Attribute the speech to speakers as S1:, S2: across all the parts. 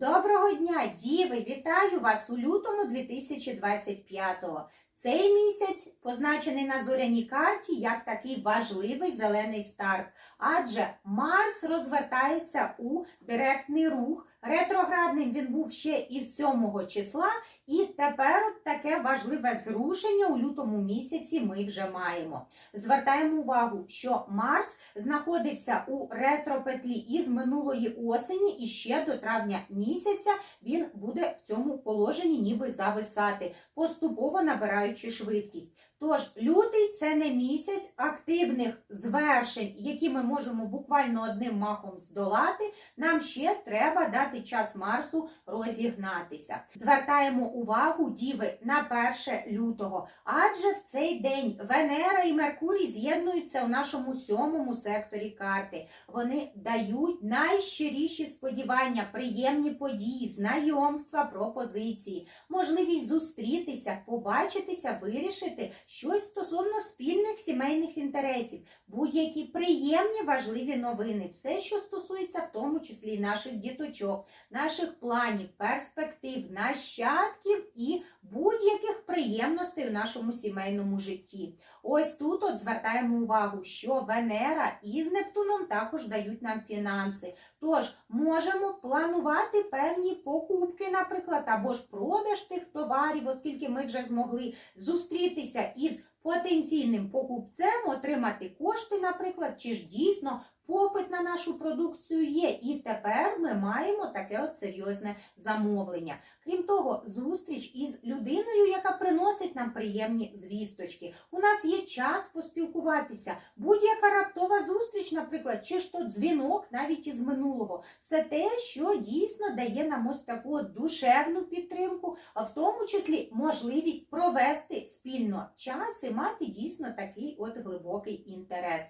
S1: Доброго дня, діви! Вітаю вас у лютому 2025-го. Цей місяць позначений на зоряній карті як такий важливий зелений старт, адже Марс розвертається у директний рух. Ретроградним він був ще із 7 числа, і тепер таке важливе зрушення у лютому місяці ми вже маємо. Звертаємо увагу, що Марс знаходився у ретропетлі із минулої осені, і ще до травня місяця він буде в цьому положенні ніби зависати, поступово набираючи швидкість. Тож лютий це не місяць активних звершень, які ми можемо буквально одним махом здолати. Нам ще треба дати час Марсу розігнатися. Звертаємо увагу, діви, на 1 лютого, адже в цей день Венера і Меркурій з'єднуються у нашому сьомому секторі карти. Вони дають найщиріші сподівання, приємні події, знайомства, пропозиції, можливість зустрітися, побачитися, вирішити щось стосовно спільних сімейних інтересів, будь-які приємні важливі новини, все, що стосується в тому числі наших діточок, наших планів, перспектив, нащадків і будь-яких приємностей у нашому сімейному житті. Ось тут от звертаємо увагу, що Венера із Нептуном також дають нам фінанси. Тож можемо планувати певні покупки, наприклад, або ж продаж тих товарів, оскільки ми вже змогли зустрітися із потенційним покупцем, отримати кошти, наприклад, чи ж дійсно попит на нашу продукцію є. І тепер ми маємо таке от серйозне замовлення. Крім того, зустріч із людиною, яка приносить нам приємні звісточки. У нас є час поспілкуватися. Будь-яка раптова зустріч, наприклад, чи ж то дзвінок навіть із минулого. Все те, що дійсно дає нам ось таку душевну підтримку, а в тому числі можливість провести спільно час і мати дійсно такий от глибокий інтерес.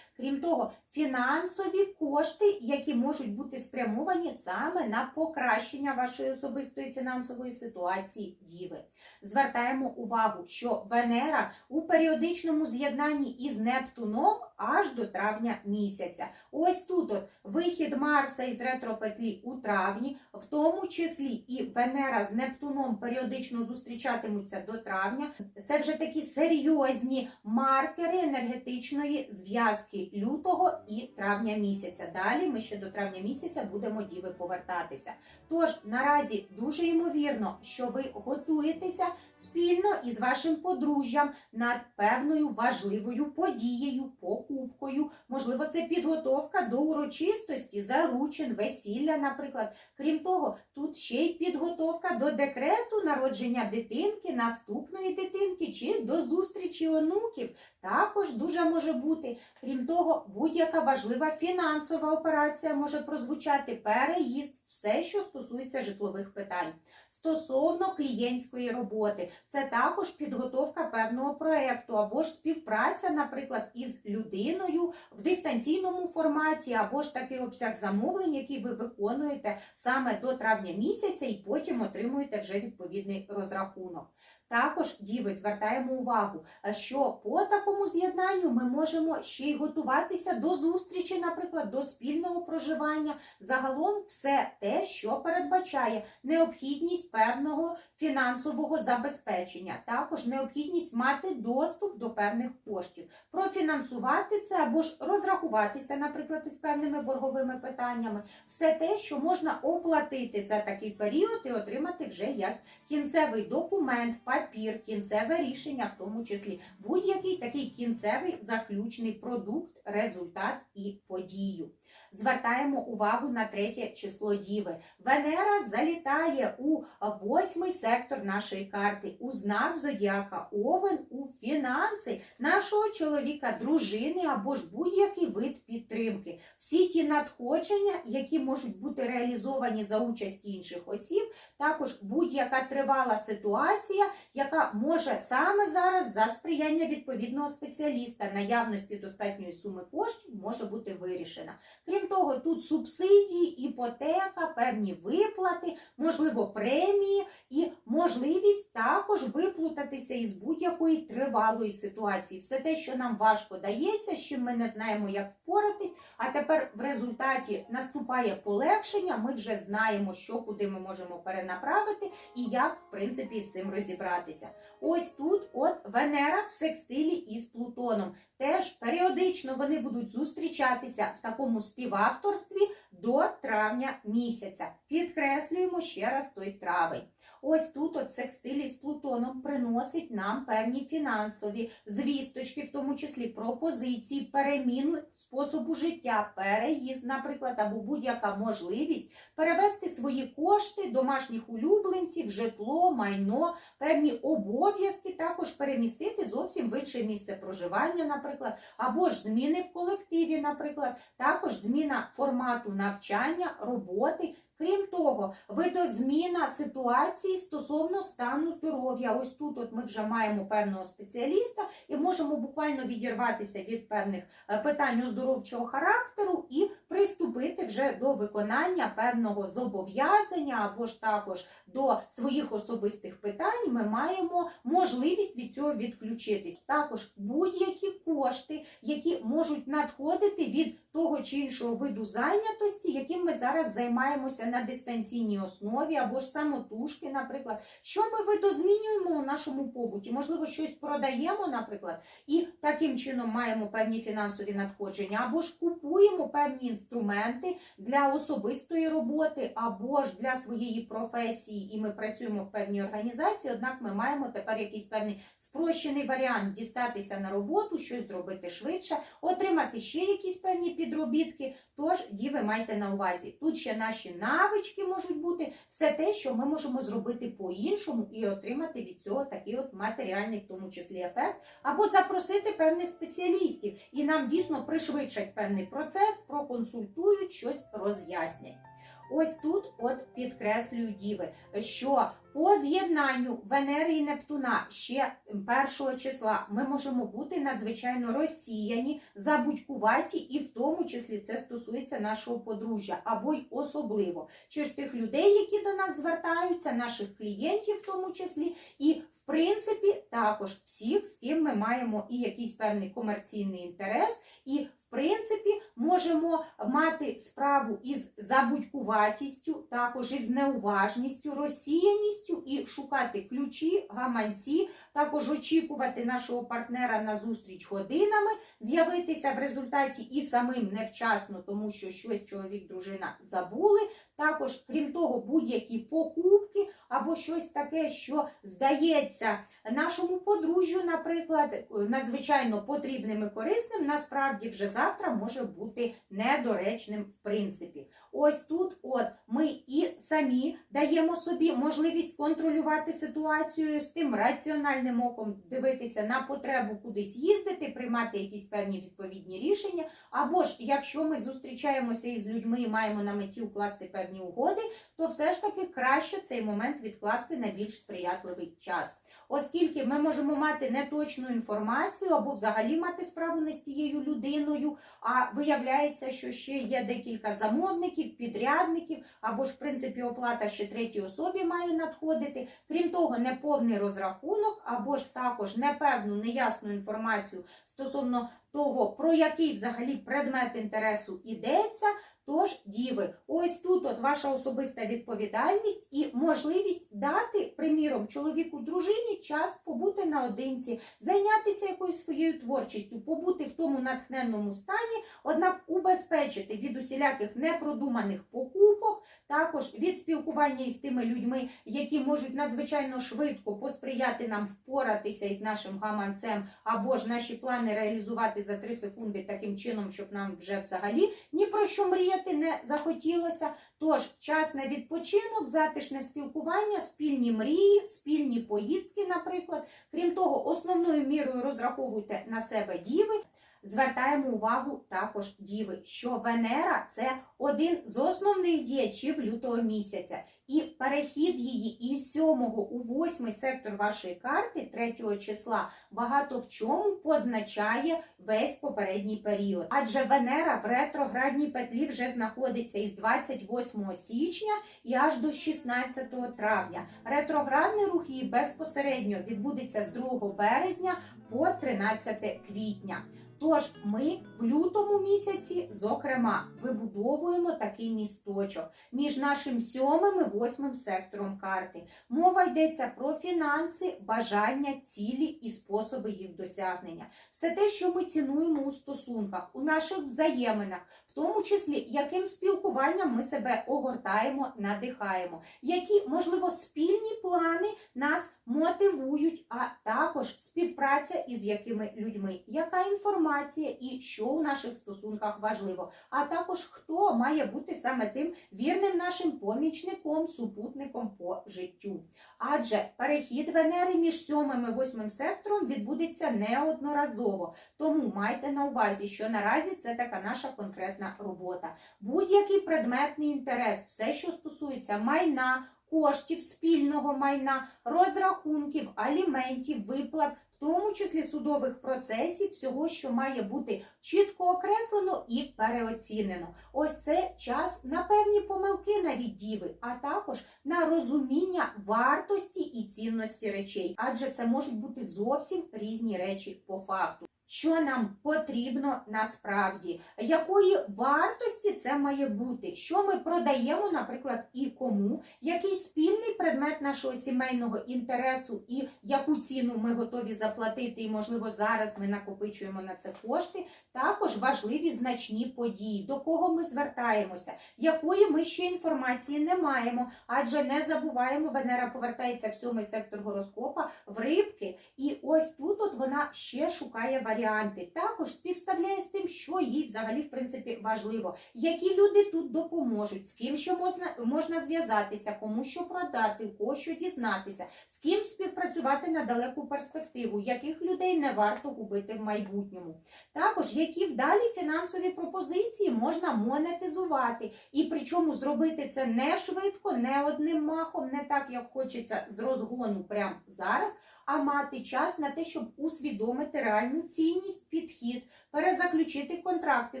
S1: Крім того, фінансові кошти, які можуть бути спрямовані саме на покращення вашої особистої фінансової ситуації діви. Звертаємо увагу, що Венера у періодичному з'єднанні із Нептуном аж до травня місяця. Ось тут от вихід Марса із ретропетлі у травні, в тому числі і Венера з Нептуном періодично зустрічатимуться до травня. Це вже такі серйозні маркери енергетичної зв'язки лютого і травня місяця. Далі ми ще до травня місяця будемо діви повертатися. Тож наразі дуже ймовірно, що ви готуєтеся спільно із вашим подружжям над певною важливою подією, покупкою. Можливо, це підготовка до урочистості, заручин, весілля, наприклад. Крім того, тут ще й підготовка до декрету народження дитинки, наступної дитинки чи до зустрічі онуків. Також дуже може бути. Крім того, будь-яка важлива фінансова операція може прозвучати переїзд, все, що стосується житлових питань. Стосовно клієнтської роботи, це також підготовка певного проєкту, або ж співпраця, наприклад, із людиною в дистанційному форматі, або ж такий обсяг замовлень, який ви виконуєте саме до травня місяця, і потім отримуєте вже відповідний розрахунок. Також, діви, звертаємо увагу, що по такому з'єднанню ми можемо ще й готуватися до зустрічі, наприклад, до спільного проживання. Загалом все те, що передбачає необхідність певного фінансового забезпечення, також необхідність мати доступ до певних коштів, профінансувати це або ж розрахуватися, наприклад, із певними борговими питаннями, все те, що можна оплатити за такий період і отримати вже як кінцевий документ, папір, кінцеве рішення, в тому числі будь-який такий кінцевий заключний продукт, результат і подію. Звертаємо увагу на третє число Діви. Венера залітає у восьмий сектор нашої карти, у знак зодіака Овен, у фінанси нашого чоловіка, дружини або ж будь-який вид підтримки. Всі ті надходження, які можуть бути реалізовані за участі інших осіб, також будь-яка тривала ситуація, яка може саме зараз за сприяння відповідного спеціаліста наявності достатньої суми коштів може бути вирішена. Крім Крім того, тут субсидії, іпотека, певні виплати, можливо, премії і можливість також виплутатися із будь-якої тривалої ситуації. Все те, що нам важко дається, чим ми не знаємо, як впоратись. А тепер в результаті наступає полегшення. Ми вже знаємо, що куди ми можемо перенаправити і як, в принципі, з цим розібратися. Ось тут, от Венера в секстилі із Плутоном. Теж періодично вони будуть зустрічатися в такому співавторстві до травня місяця. Підкреслюємо ще раз той травень. Ось тут от секстилі з Плутоном приносить нам певні фінансові звісточки, в тому числі пропозиції, переміну способу життя, переїзд, наприклад, або будь-яка можливість перевести свої кошти, домашніх улюбленців, житло, майно, певні обов'язки, також перемістити зовсім в інше місце проживання, наприклад, або ж зміни в колективі, наприклад, також зміна формату навчання, роботи. Крім того, видозміна ситуації стосовно стану здоров'я. Ось тут от ми вже маємо певного спеціаліста і можемо буквально відірватися від певних е, питань оздоровчого характеру і приступити вже до виконання певного зобов'язання або ж також до своїх особистих питань. Ми маємо можливість від цього відключитись. Також будь-які кошти, які можуть надходити від того чи іншого виду зайнятості, яким ми зараз займаємося на дистанційній основі, або ж самотужки, наприклад, що ми видозмінюємо у нашому побуті? Можливо, щось продаємо, наприклад, і таким чином маємо певні фінансові надходження, або ж купуємо певні інструменти для особистої роботи, або ж для своєї професії, і ми працюємо в певній організації. Однак ми маємо тепер якийсь певний спрощений варіант дістатися на роботу, щось зробити швидше, отримати ще якісь певні підробітки. Тож, діви, майте на увазі. Тут ще наші навички можуть бути, все те, що ми можемо зробити по-іншому і отримати від цього такий от матеріальний, в тому числі, ефект, або запросити певних спеціалістів, і нам дійсно пришвидшать певний процес, проконсультують, щось роз'яснять. Ось тут от підкреслюю діви, що по з'єднанню Венери і Нептуна ще першого числа ми можемо бути надзвичайно розсіяні, забудькуваті, і в тому числі це стосується нашого подружжя, або й особливо. Чи ж тих людей, які до нас звертаються, наших клієнтів, в тому числі, і в принципі також всіх, з ким ми маємо і якийсь певний комерційний інтерес, і принципі можемо мати справу із забудькуватістю, також із неуважністю, розсіяністю і шукати ключі, гаманці, також очікувати нашого партнера на зустріч годинами, з'явитися в результаті і самим невчасно, тому що щось чоловік, дружина забули. Також, крім того, будь-які покупки або щось таке, що здається нашому подружжю, наприклад, надзвичайно потрібним і корисним, насправді вже завтра може бути недоречним в принципі. Ось тут, от ми і самі даємо собі можливість контролювати ситуацію з тим раціональним оком, дивитися на потребу кудись їздити, приймати якісь певні відповідні рішення. Або ж, якщо ми зустрічаємося із людьми і маємо на меті укласти певні угоди, то все ж таки краще цей момент відкласти на більш сприятливий час. Оскільки ми можемо мати неточну інформацію або взагалі мати справу не з тією людиною, а виявляється, що ще є декілька замовників, підрядників, або ж в принципі оплата ще третій особі має надходити. Крім того, неповний розрахунок, або ж також непевну неясну інформацію стосовно того, про який взагалі предмет інтересу йдеться. Тож, діви, ось тут от ваша особиста відповідальність і можливість дати, приміром, чоловіку дружині час побути наодинці, зайнятися якоюсь своєю творчістю, побути в тому натхненному стані, однак убезпечити від усіляких непродуманих покупок, також від спілкування із тими людьми, які можуть надзвичайно швидко посприяти нам впоратися із нашим гаманцем, або ж наші плани реалізувати за 3 секунди таким чином, щоб нам вже взагалі ні про що мріяти не захотілося. Тож час на відпочинок, затишне спілкування, спільні мрії, спільні поїздки, наприклад. Крім того, основною мірою розраховуйте на себе діви. Звертаємо увагу також діви, що Венера це один з основних діячів лютого місяця, і перехід її із 7 у 8 сектор вашої карти 3 числа багато в чому позначає весь попередній період. Адже Венера в ретроградній петлі вже знаходиться із 28 січня і аж до 16 травня. Ретроградний рух її безпосередньо відбудеться з 2 березня по 13 квітня. Тож ми в лютому місяці, зокрема, вибудовуємо такий місточок між нашим сьомим і восьмим сектором карти. Мова йдеться про фінанси, бажання, цілі і способи їх досягнення. Все те, що ми цінуємо у стосунках, у наших взаєминах, тому числі яким спілкуванням ми себе огортаємо, надихаємо, які, можливо, спільні плани нас мотивують, а також співпраця із якими людьми, яка інформація і що у наших стосунках важливо, а також хто має бути саме тим вірним нашим помічником, супутником по життю. Адже перехід Венери між сьомим і восьмим сектором відбудеться неодноразово. Тому майте на увазі, що наразі це така наша конкретна робота. Будь-який предметний інтерес, все, що стосується майна, коштів, спільного майна, розрахунків, аліментів, виплат. В тому числі судових процесів, всього, що має бути чітко окреслено і переоцінено. Ось це час на певні помилки навіть діви, а також на розуміння вартості і цінності речей, адже це можуть бути зовсім різні речі по факту. Що нам потрібно насправді, якої вартості це має бути, що ми продаємо, наприклад, і кому, який спільний предмет нашого сімейного інтересу, і яку ціну ми готові заплатити, і можливо зараз ми накопичуємо на це кошти. Також важливі значні події, до кого ми звертаємося, якої ми ще інформації не маємо, адже не забуваємо, Венера повертається в сьомий сектор гороскопа в рибки, і ось тут от вона ще шукає варіанти. Також співставляє з тим, що їй взагалі в принципі важливо, які люди тут допоможуть, з ким що можна, можна зв'язатися, кому що продати, у кого що дізнатися, з ким співпрацювати на далеку перспективу, яких людей не варто губити в майбутньому. Також які вдалі фінансові пропозиції можна монетизувати, і причому зробити це не швидко, не одним махом, не так, як хочеться з розгону прямо зараз, а мати час на те, щоб усвідомити реальну цінність, підхід, перезаключити контракти,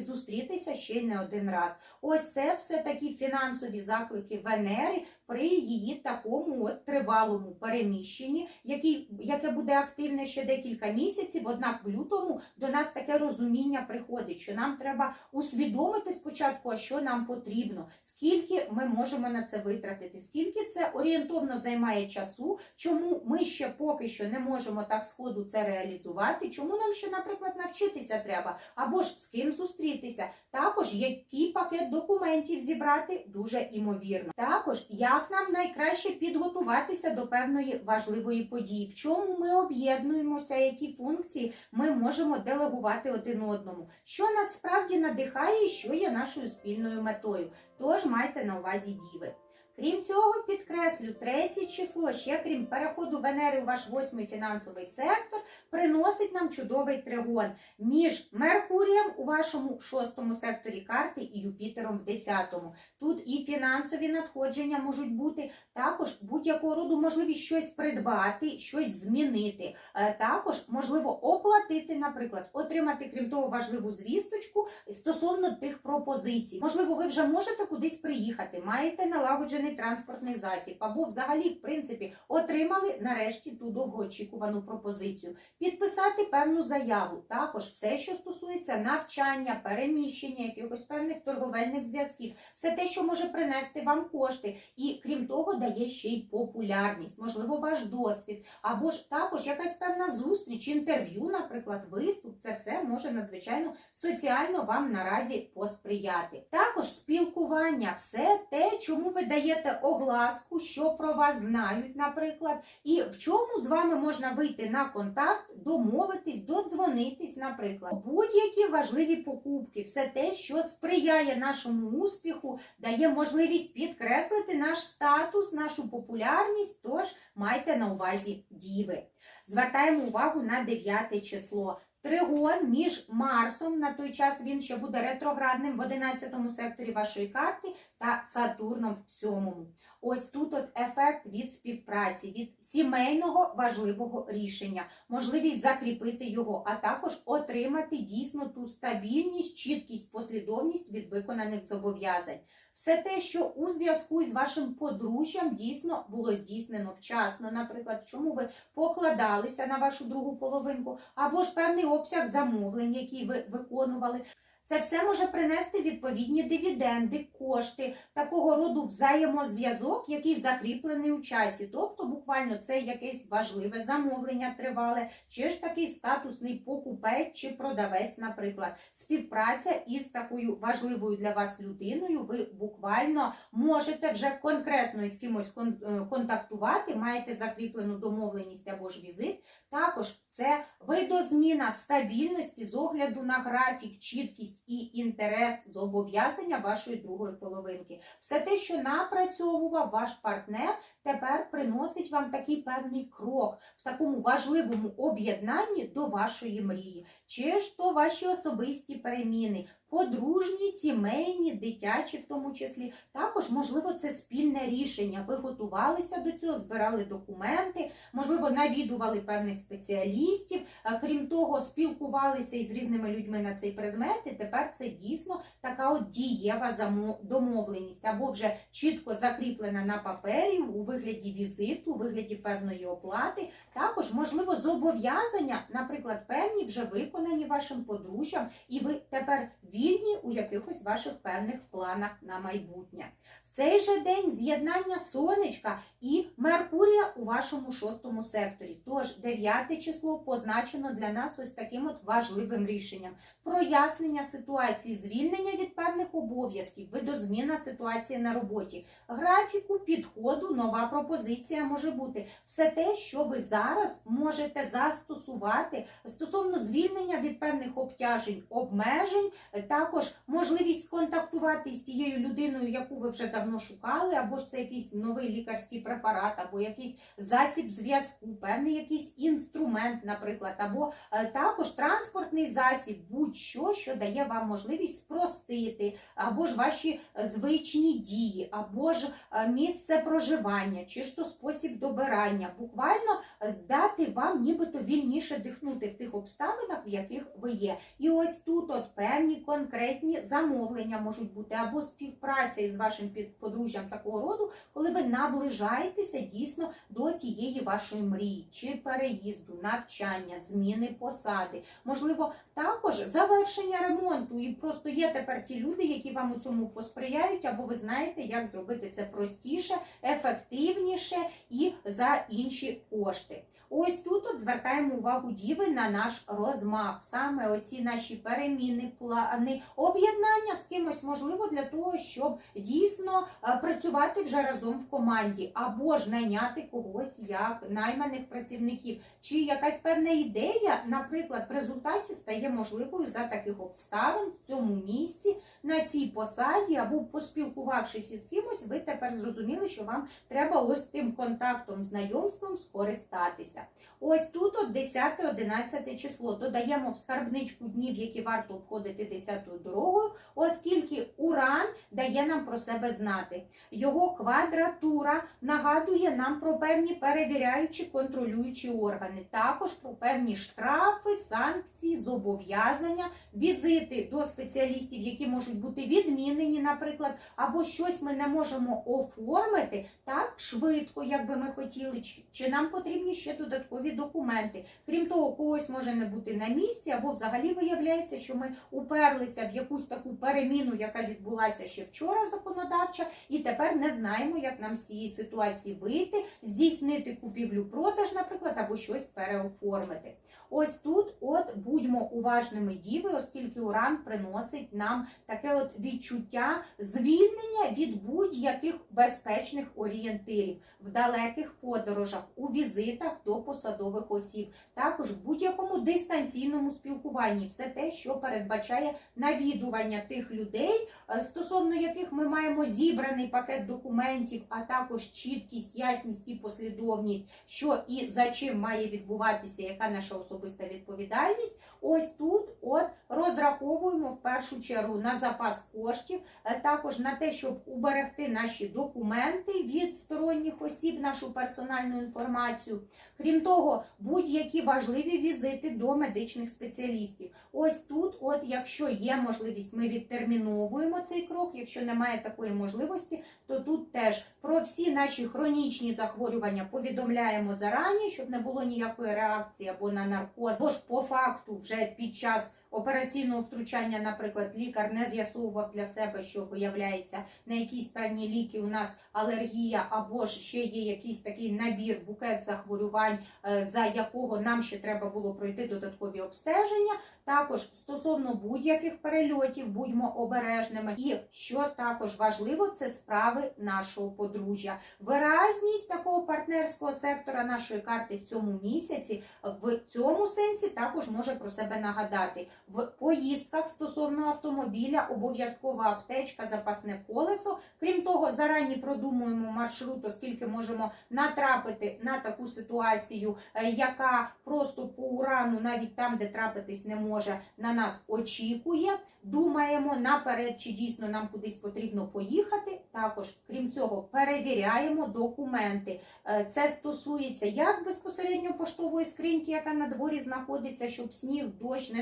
S1: зустрітися ще й не один раз. Ось це все такі фінансові заклики Венери при її такому от тривалому переміщенні, який, яке буде активне ще декілька місяців. Однак в лютому до нас таке розуміння приходить, що нам треба усвідомити спочатку, що нам потрібно, скільки ми можемо на це витратити, скільки це орієнтовно займає часу, чому ми ще поки що не можемо так сходу це реалізувати, чому нам ще, наприклад, навчитися треба, або ж з ким зустрітися. Також який пакет документів зібрати дуже імовірно. Також як нам найкраще підготуватися до певної важливої події, в чому ми об'єднуємося, які функції ми можемо делегувати один одному, що нас справді надихає, і що є нашою спільною метою. Тож майте на увазі діви. Крім цього, підкреслю, третє число, ще крім переходу Венери у ваш восьмий фінансовий сектор, приносить нам чудовий тригон між Меркурієм у вашому шостому секторі карти і Юпітером в десятому. Тут і фінансові надходження можуть бути, також будь-якого роду можливість щось придбати, щось змінити. Е, Також можливо оплатити, наприклад, отримати, крім того, важливу звісточку стосовно тих пропозицій. Можливо, ви вже можете кудись приїхати, маєте налагоджений транспортний засіб, або взагалі, в принципі, отримали нарешті ту довгоочікувану пропозицію. Підписати певну заяву. Також все, що стосується навчання, переміщення, якихось певних торговельних зв'язків, все те, що може принести вам кошти, і крім того, дає ще й популярність, можливо, ваш досвід, або ж також якась певна зустріч, інтерв'ю, наприклад, виступ. Це все може надзвичайно соціально вам наразі посприяти. Також спілкування, все те, чому ви даєте огласку, що про вас знають, наприклад, і в чому з вами можна вийти на контакт, домовитись, додзвонитись, наприклад, будь-які важливі покупки, все те, що сприяє нашому успіху, дає можливість підкреслити наш статус, нашу популярність. Тож майте на увазі діви. Звертаємо увагу на 9 число. тригон між Марсом, на той час він ще буде ретроградним в 11 секторі вашої карти, та Сатурном в 7. Ось тут от ефект від співпраці, від сімейного важливого рішення, можливість закріпити його, а також отримати дійсно ту стабільність, чіткість, послідовність від виконаних зобов'язань. Все те, що у зв'язку з вашим подружжям дійсно було здійснено вчасно, наприклад, чому ви покладалися на вашу другу половинку, або ж певний обсяг замовлень, які ви виконували. Це все може принести відповідні дивіденди, кошти, такого роду взаємозв'язок, який закріплений у часі. Тобто, буквально це якесь важливе замовлення тривале, чи ж такий статусний покупець чи продавець, наприклад, співпраця із такою важливою для вас людиною. Ви буквально можете вже конкретно із кимось е, контактувати, маєте закріплену домовленість або ж візит. Також це видозміна стабільності з огляду на графік, чіткість і інтерес зобов'язання вашої другої половинки. Все те, що напрацьовував ваш партнер, тепер приносить вам такий певний крок в такому важливому об'єднанні до вашої мрії. Чи ж то ваші особисті переміни, подружні, сімейні, дитячі, в тому числі. Також, можливо, це спільне рішення. Ви готувалися до цього, збирали документи, можливо, навідували певних спеціалістів. Крім того, спілкувалися із різними людьми на цей предмет. І тепер це дійсно така от дієва домовленість, або вже чітко закріплена на папері у вигляді візиту, у вигляді певної оплати. Також, можливо, зобов'язання, наприклад, певні вже виконані вашим подружжям, і ви тепер вільні у якихось ваших певних планах на майбутнє. Цей же день з'єднання сонечка і Меркурія у вашому шостому секторі. Тож 9 число позначено для нас ось таким от важливим рішенням. Прояснення ситуації, звільнення від певних обов'язків, видозміна ситуації на роботі, графіку, підходу, нова пропозиція може бути. Все те, що ви зараз можете застосувати стосовно звільнення від певних обтяжень, обмежень, також можливість сконтактувати з тією людиною, яку ви вже давно шукали, або ж це якийсь новий лікарський препарат, або якийсь засіб зв'язку, певний якийсь інструмент, наприклад, або е, також транспортний засіб, будь-що, що дає вам можливість спростити, або ж ваші е, звичні дії, або ж е, місце проживання, чи ж то спосіб добирання, буквально дати вам нібито вільніше дихнути в тих обставинах, в яких ви є. І ось тут от певні конкретні замовлення можуть бути, або співпраця із вашим під- подружжям такого роду, коли ви наближаєтеся дійсно до тієї вашої мрії, чи переїзду, навчання, зміни посади, можливо, також завершення ремонту. І просто є тепер ті люди, які вам у цьому посприяють, або ви знаєте, як зробити це простіше, ефективніше і за інші кошти. Ось тут от звертаємо увагу діви на наш розмах, саме оці наші переміни, плани, об'єднання з кимось можливо для того, щоб дійсно е, працювати вже разом в команді, або ж найняти когось як найманих працівників, чи якась певна ідея, наприклад, в результаті стає можливою за таких обставин в цьому місці, на цій посаді, або поспілкувавшись із кимось, ви тепер зрозуміли, що вам треба ось тим контактом, знайомством скористатися. Ось тут от 10-11 число додаємо в скарбничку днів, які варто обходити 10-ю дорогою, оскільки Уран дає нам про себе знати. Його квадратура нагадує нам про певні перевіряючі контролюючі органи, також про певні штрафи, санкції, зобов'язання, візити до спеціалістів, які можуть бути відмінені, наприклад, або щось ми не можемо оформити так швидко, як би ми хотіли, чи, нам потрібні ще додаткові документи. Крім того, когось може не бути на місці, або взагалі виявляється, що ми уперлися в якусь таку переміну, яка відбулася ще вчора законодавча, і тепер не знаємо, як нам з цієї ситуації вийти, здійснити купівлю-продаж, наприклад, або щось переоформити. Ось тут, от будьмо уважними діви, оскільки уран приносить нам таке от відчуття звільнення від будь-яких безпечних орієнтирів в далеких подорожах, у візитах до посадових осіб, також в будь-якому дистанційному спілкуванні, все те, що передбачає навідування тих людей, е, стосовно яких ми маємо зібраний пакет документів, а також чіткість, ясність і послідовність, що і за чим має відбуватися, яка наша особиста відповідальність. Ось тут от розраховуємо в першу чергу на запас коштів, е, також на те, щоб уберегти наші документи від сторонніх осіб, нашу персональну інформацію. Крім того, будь-які важливі візити до медичних спеціалістів. Ось тут, от якщо є можливість, ми відтерміновуємо цей крок. Якщо немає такої можливості, то тут теж про всі наші хронічні захворювання повідомляємо зарані, щоб не було ніякої реакції або на наркоз, або ж по факту вже під час операційного втручання, наприклад, лікар не з'ясовував для себе, що виявляється на якісь певні ліки у нас алергія, або ж ще є якийсь такий набір, букет захворювань, е, за якого нам ще треба було пройти додаткові обстеження. Також стосовно будь-яких перельотів, будьмо обережними. І що також важливо, це справи нашого подружжя. Виразність такого партнерського сектора нашої карти в цьому місяці в цьому сенсі також може про себе нагадати. В поїздках стосовно автомобіля обов'язкова аптечка, запасне колесо. Крім того, зарані продумуємо маршрут, оскільки можемо натрапити на таку ситуацію, е, яка просто по урану, навіть там, де трапитись не може, на нас очікує. Думаємо наперед, чи дійсно нам кудись потрібно поїхати. Також, крім цього, перевіряємо документи. Е, Це стосується як безпосередньо поштової скриньки, яка на дворі знаходиться, щоб сніг, дощ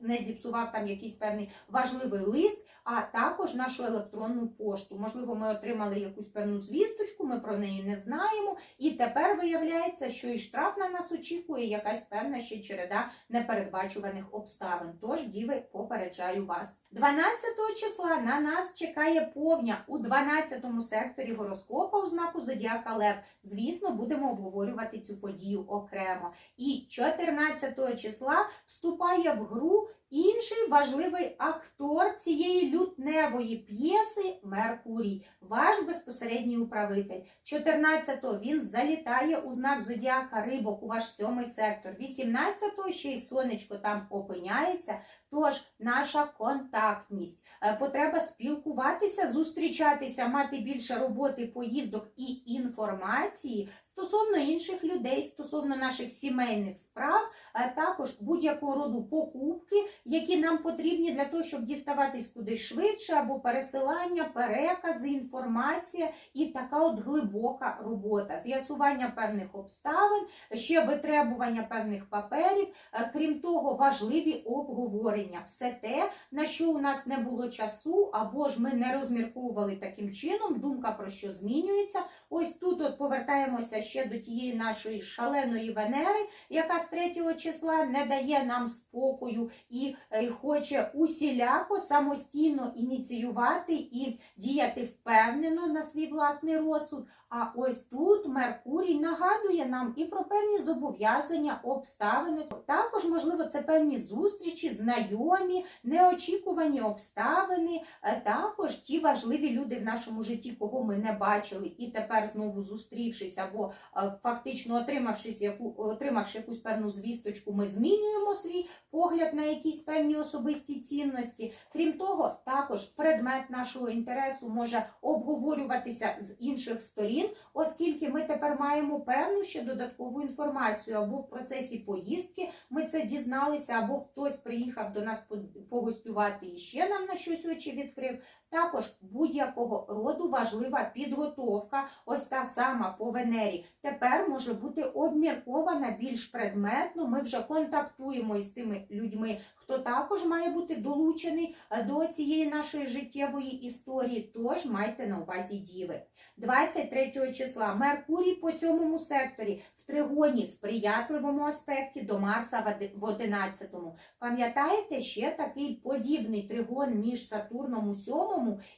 S1: не зіпсував там якийсь певний важливий лист, а також нашу електронну пошту. Можливо, ми отримали якусь певну звісточку, ми про неї не знаємо. І тепер виявляється, що і штраф на нас очікує якась певна ще череда непередбачуваних обставин. Тож, діви, попереджаю вас. 12 числа на нас чекає повня у 12 секторі гороскопа у знаку Зодіака Лев. Звісно, будемо обговорювати цю подію окремо. І 14 числа вступає в гру інший важливий актор цієї лютневої п'єси Меркурій, ваш безпосередній управитель. 14-го він залітає у знак Зодіака Рибок у ваш сьомий сектор. 18-го ще й сонечко там опиняється. Тож наша контактність, е, потреба спілкуватися, зустрічатися, мати більше роботи, поїздок і інформації стосовно інших людей, стосовно наших сімейних справ, а також будь-якого роду покупки, які нам потрібні для того, щоб діставатись кудись швидше, або пересилання, перекази, інформація і така от глибока робота, з'ясування певних обставин, ще витребування певних паперів, Е, крім того, важливі обговорення, все те, на що у нас не було часу, або ж ми не розмірковували таким чином, думка про що змінюється. Ось тут от повертаємося ще до тієї нашої шаленої Венери, яка з 3 числа не дає нам спокою і е, хоче усіляко самостійно ініціювати і діяти впевнено на свій власний розсуд. А ось тут Меркурій нагадує нам і про певні зобов'язання, обставини. Також, можливо, це певні зустрічі, знайомі, неочікувані обставини, е, також ті важливі люди в нашому житті, кого ми не бачили, і тепер знову зустрівшись або е, фактично отримавшись яку, отримавши якусь певну звісточку, ми змінюємо свій погляд на якісь певні особисті цінності. Крім того, також предмет нашого інтересу може обговорюватися з інших сторін, оскільки ми тепер маємо певну ще додаткову інформацію або в процесі поїздки ми це дізналися, або хтось приїхав до нас погостювати і ще нам на щось очі відкрив. Також будь-якого роду важлива підготовка, ось та сама по Венері, тепер може бути обміркована більш предметно. Ми вже контактуємо із тими людьми, хто також має бути долучений е, до цієї нашої життєвої історії. Тож майте на увазі діви. 23 числа Меркурій по сьомому секторі в тригоні сприятливому аспекті до Марса в 11-му. Пам'ятаєте, ще такий подібний тригон між Сатурном у 7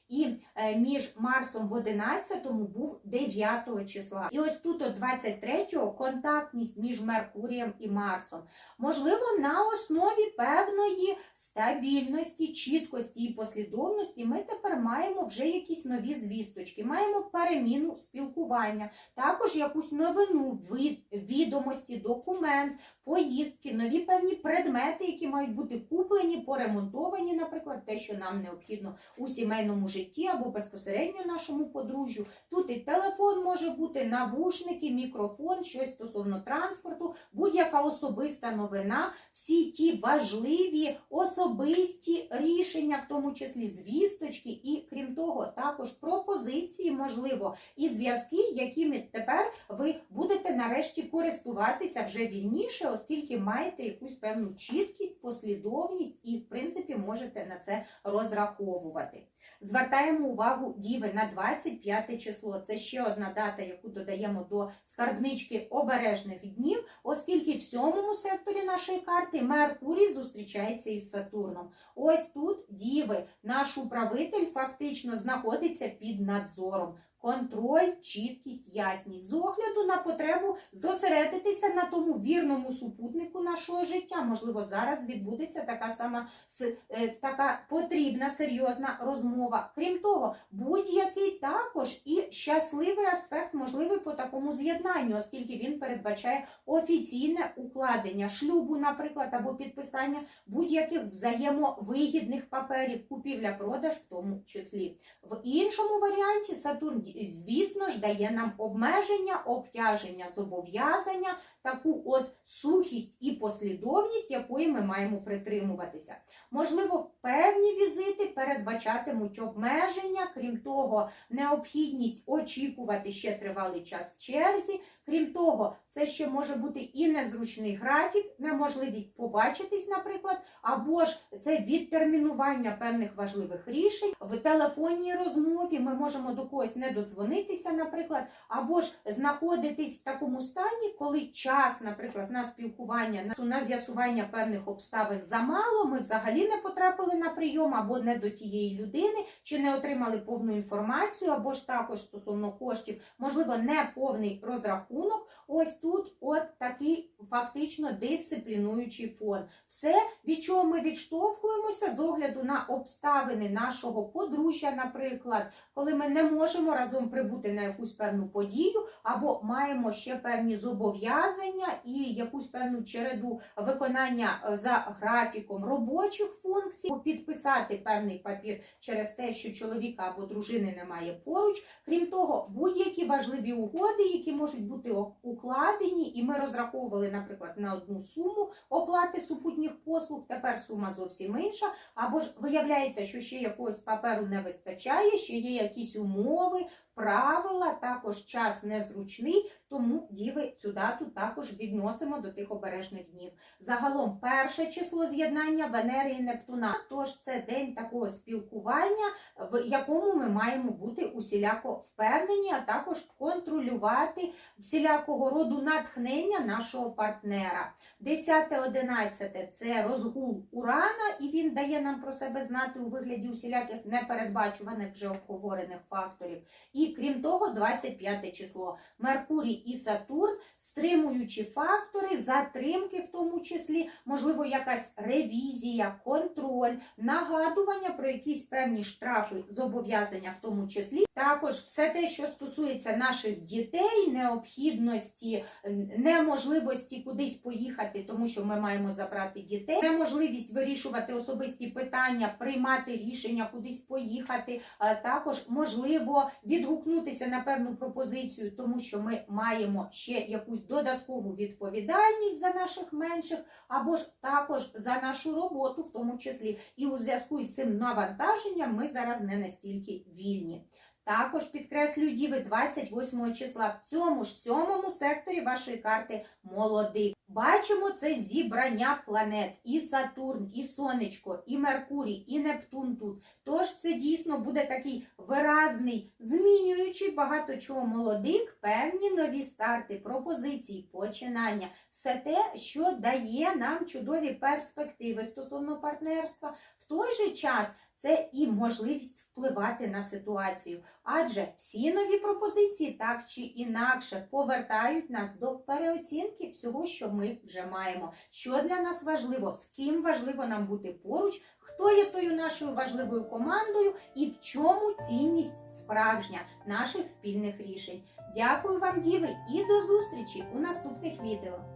S1: і е, між Марсом в 11-му був 9 числа. І ось тут, от 23-го, контактність між Меркурієм і Марсом. Можливо, на основі певної стабільності, чіткості і послідовності ми тепер маємо вже якісь нові звісточки, маємо переміну спілкування, також якусь новину, відомості, документ, поїздки, нові певні предмети, які мають бути куплені, поремонтовані, наприклад, те, що нам необхідно у сімейному житті або безпосередньо нашому подружжю. Тут і телефон може бути, навушники, мікрофон, щось стосовно транспорту, будь-яка особиста новина, всі ті важливі особисті рішення, в тому числі звісточки, і крім того, також пропозиції, можливо, і зв'язки, якими тепер ви будете нарешті користуватися вже вільніше, оскільки маєте якусь певну чіткість, послідовність і, в принципі, можете на це розраховувати. Звертаємо увагу діви на 25 число. Це ще одна дата, яку додаємо до скарбнички обережних днів, оскільки в сьомому секторі нашої карти Меркурій зустрічається із Сатурном. Ось тут діви, наш управитель фактично знаходиться під надзором. Контроль, чіткість, ясність з огляду на потребу зосередитися на тому вірному супутнику нашого життя. Можливо, зараз відбудеться така сама е, така потрібна серйозна розмова. Крім того, будь-який також і щасливий аспект можливий по такому з'єднанню, оскільки він передбачає офіційне укладення шлюбу, наприклад, або підписання будь-яких взаємовигідних паперів, купівля-продаж в тому числі. В іншому варіанті Сатурн, звісно ж, дає нам обмеження, обтяження, зобов'язання, таку от сухість і послідовність, якої ми маємо притримуватися. Можливо, певні візити передбачатимуть обмеження, крім того, необхідність очікувати ще тривалий час в черзі. Крім того, це ще може бути і незручний графік, неможливість побачитись, наприклад, або ж це відтермінування певних важливих рішень в телефонній розмові. Ми можемо до когось не додзвонитися, наприклад, або ж знаходитись в такому стані, коли час, наприклад, на спілкування, на з'ясування певних обставин замало, ми взагалі не потрапили на прийом або не до тієї людини, чи не отримали повну інформацію, або ж також стосовно коштів, можливо, не повний розрахунок. Ось тут от такий фактично дисциплінуючий фон. Все, від чого ми відштовхуємося з огляду на обставини нашого подружжя, наприклад, коли ми не можемо разом прибути на якусь певну подію, або маємо ще певні зобов'язання і якусь певну череду виконання е, за графіком робочих функцій, підписати певний папір через те, що чоловіка або дружини немає поруч. Крім того, будь-які важливі угоди, які можуть бути укладені, і ми розраховували, наприклад, на одну суму оплати супутніх послуг, тепер сума зовсім інша. Або ж виявляється, що ще якогось паперу не вистачає, ще є якісь умови, правила, також час незручний, тому діви цю дату також відносимо до тих обережних днів. Загалом перше число з'єднання Венери і Нептуна. Тож це день такого спілкування, в якому ми маємо бути усіляко впевнені, а також контролювати всілякого роду натхнення нашого партнера. 10-11 це розгул Урана, і він дає нам про себе знати у вигляді усіляких непередбачуваних вже обговорених факторів. І крім того, 25 число Меркурій і Сатурн, стримуючі фактори, затримки в тому числі, можливо, якась ревізія, контроль, нагадування про якісь певні штрафи, зобов'язання в тому числі. Також все те, що стосується наших дітей, необхідності, неможливості кудись поїхати, тому що ми маємо забрати дітей, неможливість вирішувати особисті питання, приймати рішення, кудись поїхати. А Також можливо відгукнутися на певну пропозицію, тому що ми маємо ще якусь додаткову відповідальність за наших менших, або ж також за нашу роботу, в тому числі. І у зв'язку з цим навантаженням ми зараз не настільки вільні. Також підкреслюю діви 28 числа в цьому ж сьомому секторі вашої карти молодик. Бачимо це зібрання планет і Сатурн, і Сонечко, і Меркурій, і Нептун тут. Тож це дійсно буде такий виразний, змінюючий багато чого молодик, певні нові старти, пропозиції, починання. Все те, що дає нам чудові перспективи стосовно партнерства. В той же час це і можливість впливати на ситуацію. Адже всі нові пропозиції так чи інакше повертають нас до переоцінки всього, що ми вже маємо. Що для нас важливо, з ким важливо нам бути поруч, хто є тою нашою важливою командою і в чому цінність справжня наших спільних рішень. Дякую вам, діви, і до зустрічі у наступних відео.